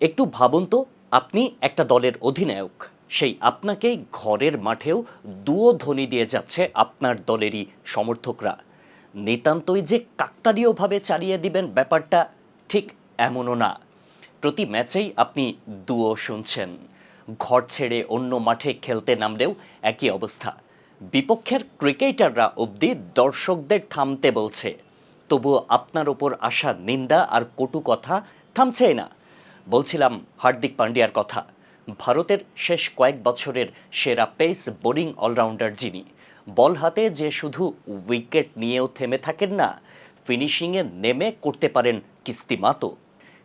একটু ভাবুন তো, আপনি একটা দলের অধিনায়ক। সেই আপনাকে ঘরের মাঠেও দুও ধ্বনি দিয়ে যাচ্ছে আপনার দলেরই সমর্থকরা। নিতান্তই যে কাকতালীয়ভাবে চালিয়ে দিবেন ব্যাপারটা ঠিক এমনও না। প্রতি ম্যাচেই আপনি দুও শুনছেন। ঘর ছেড়ে অন্য মাঠে খেলতে নামলেও একই অবস্থা। বিপক্ষের ক্রিকেটাররা অবধি দর্শকদের থামতে বলছে। তবুও আপনার ওপর আসা নিন্দা আর কটু কথা থামছেই না। বলছিলাম হার্দিক পান্ডিয়ার কথা। ভারতের শেষ কয়েক বছরের সেরা পেস বোলিং অলরাউন্ডার যিনি, বল হাতে যে শুধু উইকেট নিয়েও থেমে থাকেন না, ফিনিশিংয়ে নেমে করতে পারেন কিস্তিমাতো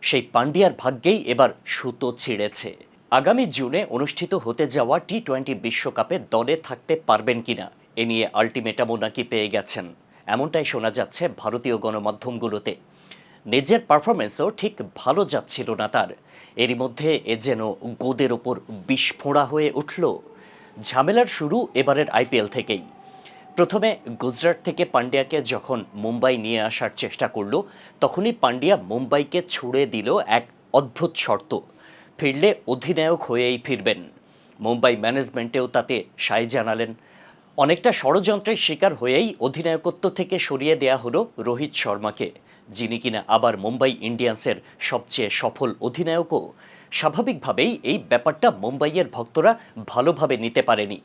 সেই পান্ডিয়ার ভাগ্যেই এবার সুতো ছিঁড়েছে। আগামী জুনে অনুষ্ঠিত হতে যাওয়া টি টোয়েন্টি বিশ্বকাপে দলে থাকতে পারবেন কিনা, এ নিয়ে আলটিমেটামও নাকি পেয়ে গেছেন। এমনটাই শোনা যাচ্ছে ভারতীয় গণমাধ্যমগুলোতে। নিজের পারফরমেন্সও ঠিক ভালো যাচ্ছিল না তার। এরই মধ্যে এ যেন গোদের ওপর বিস্ফোড়া হয়ে উঠল। ঝামেলার শুরু এবারের আইপিএল থেকেই। প্রথমে গুজরাট থেকে পান্ডিয়াকে যখন মুম্বাই নিয়ে আসার চেষ্টা করল, তখনই পান্ডিয়া মুম্বাইকে ছুড়ে দিল এক অদ্ভুত শর্ত। ফিরলে অধিনায়ক হয়েই ফিরবেন। মুম্বাই ম্যানেজমেন্টেও তাতে সায় জানালেন। অনেকটা ষড়যন্ত্রের শিকার হয়েই অধিনায়কত্ব থেকে সরিয়ে দেয়া হলো রোহিত শর্মাকে। যিনি কিনা আবার মুম্বাই ইন্ডিয়ান্সের সবচেয়ে সফল অধিনায়কও, স্বাভাবিকভাবেই এই ব্যাপারটা মুম্বাইয়ের ভক্তরা ভালোভাবে নিতে পারেনি।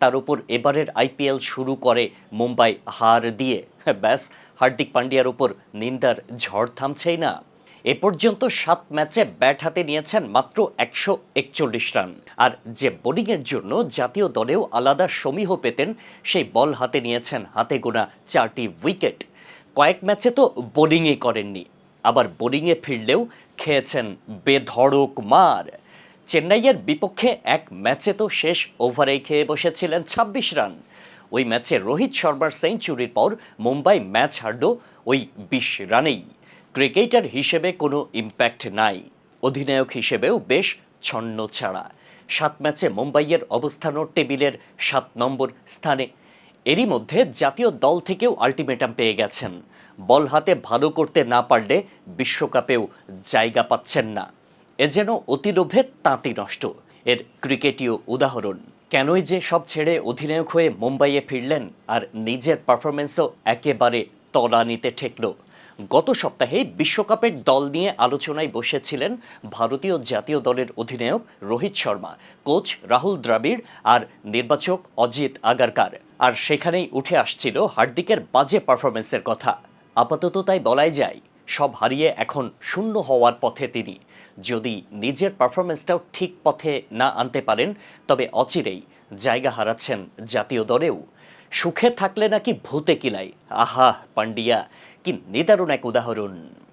তার উপর এবারের আইপিএল শুরু করে মুম্বাই হার দিয়ে। ব্যাস, হার্দিক পান্ডিয়ার উপর নিন্দার ঝড় থামছেই না। এ পর্যন্ত সাত ম্যাচে ব্যাট হাতে নিয়েছেন মাত্র একশো একচল্লিশ রান। আর যে বোলিংয়ের জন্য জাতীয় দলেও আলাদা সমীহ পেতেন, সেই বল হাতে নিয়েছেন হাতে গোনা চারটি উইকেট। কয়েক ম্যাচে তো বোলিংই করেননি, আবার বোলিংয়ে ফিরলেও খেয়েছেন বেধড়ক মার। চেন্নাইয়ের বিপক্ষে এক ম্যাচে তো শেষ ওভারেই খেয়ে বসেছিলেন ছাব্বিশ রান। ওই ম্যাচে রোহিত শর্মার সেঞ্চুরির পর মুম্বাই ম্যাচ হারল ওই বিশ রানেই। ক্রিকেটার হিসেবে কোনো ইম্প্যাক্ট নাই, অধিনায়ক হিসেবেও বেশ ছন্ন ছাড়া। সাত ম্যাচে মুম্বাইয়ের অবস্থানও টেবিলের সাত নম্বর স্থানে এরই মধ্যে জাতীয় দল থেকেও আলটিমেটাম পেয়ে গেছেন। বল হাতে ভালো করতে না পারলে বিশ্বকাপেও জায়গা পাচ্ছেন না। এ যেন অতিলোভে তাঁতি নষ্ট। এর ক্রিকেটীয় উদাহরণ, কেনই যে সব ছেড়ে অধিনায়ক হয়ে মুম্বাইয়ে ফিরলেন আর নিজের পারফরমেন্সও একেবারে তলানিতে ঠেকল। গত সপ্তাহে বিশ্বকাপের দল নিয়ে আলোচনায় বসেছিলেন ভারতীয় জাতীয় দলের অধিনায়ক রোহিত শর্মা, কোচ রাহুল দ্রাবিড় আর নির্বাচক অজিত আগারকার। আর সেখানেই উঠে আসছিল হার্দিকের বাজে পারফরমেন্সের কথা। আপাতত তাই বলাই যায়, সব হারিয়ে এখন শূন্য হওয়ার পথে তিনি। যদি নিজের পারফরমেন্সটাও ঠিক পথে না আনতে পারেন, তবে অচিরেই জায়গা হারাচ্ছেন জাতীয় দলেও। সুখে থাকলে নাকি ভূতে কিলাই আহা পান্ডিয়া কি নিদারুণ এক উদাহরণ।